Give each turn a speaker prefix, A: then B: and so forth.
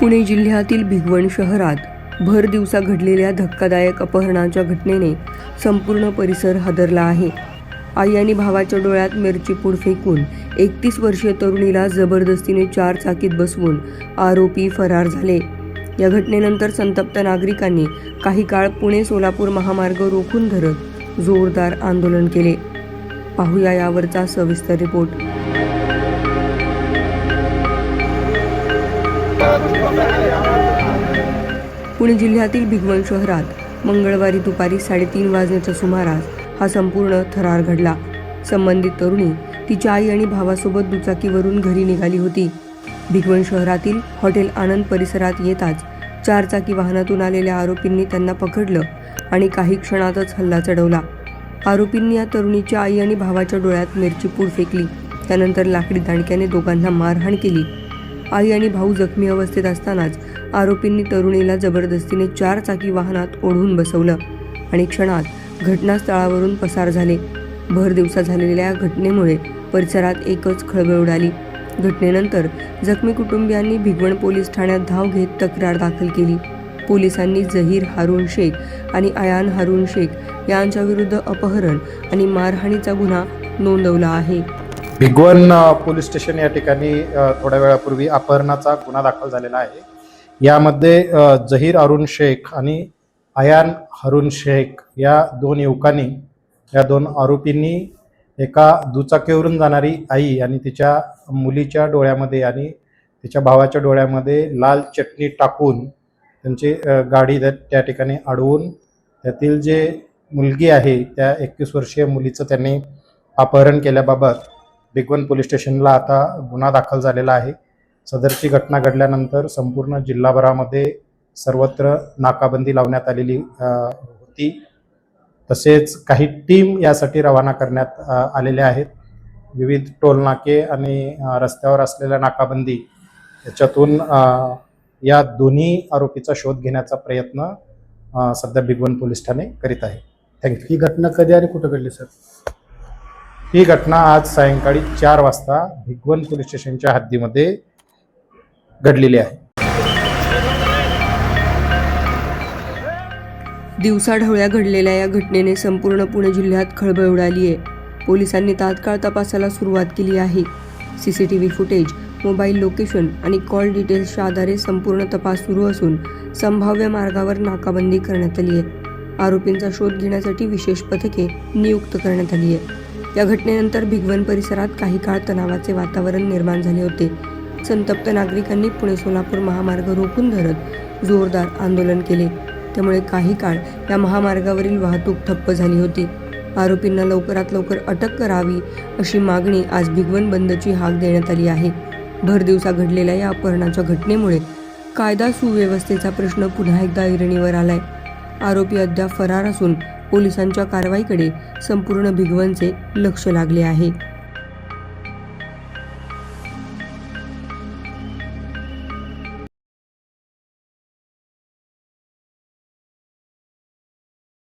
A: पुणे जिल्ह्यातील भिगवण शहरात भर दिवसा घडलेल्या धक्कादायक अपहरणाच्या घटनेने संपूर्ण परिसर हादरला आहे. आई आणि भावाच्या डोळ्यात मिरची पूड फेकून एकतीस वर्षीय तरुणीला जबरदस्तीने चार चाकीत बसवून आरोपी फरार झाले. या घटनेनंतर संतप्त नागरिकांनी काही काळ पुणे सोलापूर महामार्ग रोखून धरत जोरदार आंदोलन केले. पाहूया यावरचा सविस्तर रिपोर्ट. पुणे जिल्ह्यातील भिगवण शहरात मंगळवारी दुपारी साडेतीन वाजण्याच्या सुमारास हा संपूर्ण थरार घडला. संबंधित तरुणी तिच्या आई आणि भावासोबत दुचाकीवरून घरी निघाली होती. भिगवण शहरातील हॉटेल आनंद परिसरात येताच चारचाकी वाहनातून आलेल्या आरोपींनी त्यांना पकडलं आणि काही क्षणातच हल्ला चढवला. आरोपींनी या तरुणीच्या आई आणि भावाच्या डोळ्यात मिरची पूड फेकली. त्यानंतर लाकडी दांडक्याने दोघांना मारहाण केली. आई आणि भाऊ जखमी अवस्थेत असतानाच आरोपींनी तरुणीला जबरदस्तीने चार चाकी वाहनात ओढून बसवलं आणि क्षणात घटनास्थळावरून पसार झाले. भर दिवसा झालेल्या या घटनेमुळे परिसरात एकच खळबळ उडाली. घटनेनंतर जखमी कुटुंबियांनी भिगवण पोलीस ठाण्यात धाव घेत तक्रार दाखल केली. पोलिसांनी जहीर हारून शेख आणि अयान हारून शेख यांच्या विरुद्ध अपहरण आणि मारहाणीचा गुन्हा नोंदवला आहे.
B: भिगवण पोलीस स्टेशन या ठिकाणी थोड्या वेळापूर्वी अपहरणाचा गुन्हा दाखल झालेला आहे. यामध्ये जहीर अरुण शेख आणि अयान हरुण शेख या दोन युवकांनी या दोन आरोपींनी एका दुचाकीवरून जाणारी आई आणि तिच्या मुलीच्या डोळ्यामध्ये आणि तिच्या भावाच्या डोळ्यामध्ये लाल चटणी टाकून त्यांची गाडी त्या- त्या ठिकाणी अडवून त्यातील जे मुलगी आहे त्या एकवीस वर्षीय मुलीचं त्यांनी अपहरण केल्याबाबत भिगवण पोलीस स्टेशनला आता गुन्हा दाखल झालेला आहे. सदरची घटना घडल्यानंतर संपूर्ण जिल्हाभरामध्ये सर्वत्र नाकाबंदी लावण्यात आलेली होती. तसेच काही टीम यासाठी रवाना करण्यात आलेल्या आहेत. विविध टोलनाके आणि रस्त्यावर असलेल्या नाकाबंदी याच्यातून या दोन्ही आरोपीचा शोध घेण्याचा प्रयत्न सध्या भिगवण पोलीस ठाणे करीत आहे. थँक्यू
C: ही घटना कधी आणि कुठं घडली सर?
B: ही घटना आज सायंकाळी चार वाजता भिगवण पोलीस स्टेशनच्या हद्दीमध्ये घडलेली आहे.
A: दिवसाढवळ्या घडलेल्या या घटनेने संपूर्ण पुणे जिल्ह्यात खळबळ उडाली आहे. पोलिसांनी तात्काळ तपासाला सुरुवात केली आहे. C C T V footage mobile location आणि कॉल डिटेल्सच्या आधारे संपूर्ण तपास सुरू असून संभाव्य मार्गावर नाकाबंदी करण्यात आली आहे. आरोपींचा शोध घेण्यासाठी विशेष पथके नियुक्त करण्यात आली आहे. या घटनेनंतर भिगवण परिसरात काही काळ तणावाचे वातावरण निर्माण झाले होते. संतप्त नागरिकांनी पुणे सोलापूर महामार्ग रोखून धरत जोरदार आंदोलन केले. त्यामुळे काही काळ या महामार्गावरील वाहतूक ठप्प झाली होती. आरोपींना लवकरात लवकर अटक करावी अशी मागणी आज भिगवण बंदची हाक देण्यात आली आहे. भर दिवसा घडलेल्या या अपहरणाच्या घटनेमुळे कायदा सुव्यवस्थेचा प्रश्न पुन्हा एकदा ऐरणीवर आलाय. आरोपी अद्याप फरार असून पोलिसांच्या कारवाईकडे संपूर्ण भिगवणचे लक्ष लागले आहे.